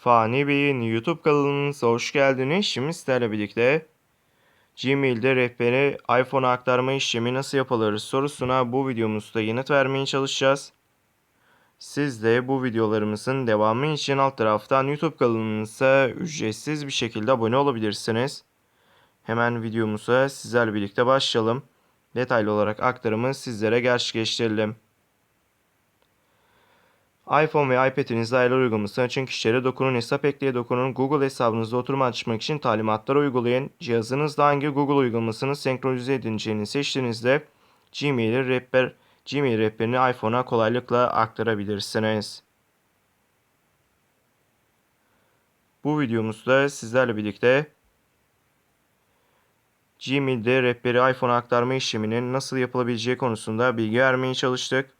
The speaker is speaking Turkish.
Fani Bey'in YouTube kanalınıza hoş geldiniz. Şimdi sizlerle birlikte Gmail'de rehberi iPhone'a aktarma işlemi nasıl yapılır sorusuna bu videomuzda yanıt vermeye çalışacağız. Siz de bu videolarımızın devamı için alt taraftan YouTube kanalımıza ücretsiz bir şekilde abone olabilirsiniz. Hemen videomuza sizlerle birlikte başlayalım. Detaylı olarak aktarımı sizlere gerçekleştirelim. iPhone ve iPad'inizde ayarlar uygulamasını açın kişilere dokunun, hesap ekleye dokunun, Google hesabınızda oturum açmak için talimatları uygulayın. Cihazınızda hangi Google uygulamasını senkronize edileceğini seçtiğinizde Gmail rehber Gmail rehberini iPhone'a kolaylıkla aktarabilirsiniz. Bu videomuzda sizlerle birlikte Gmail'de rehberi iPhone'a aktarma işleminin nasıl yapılabileceği konusunda bilgi vermeye çalıştık.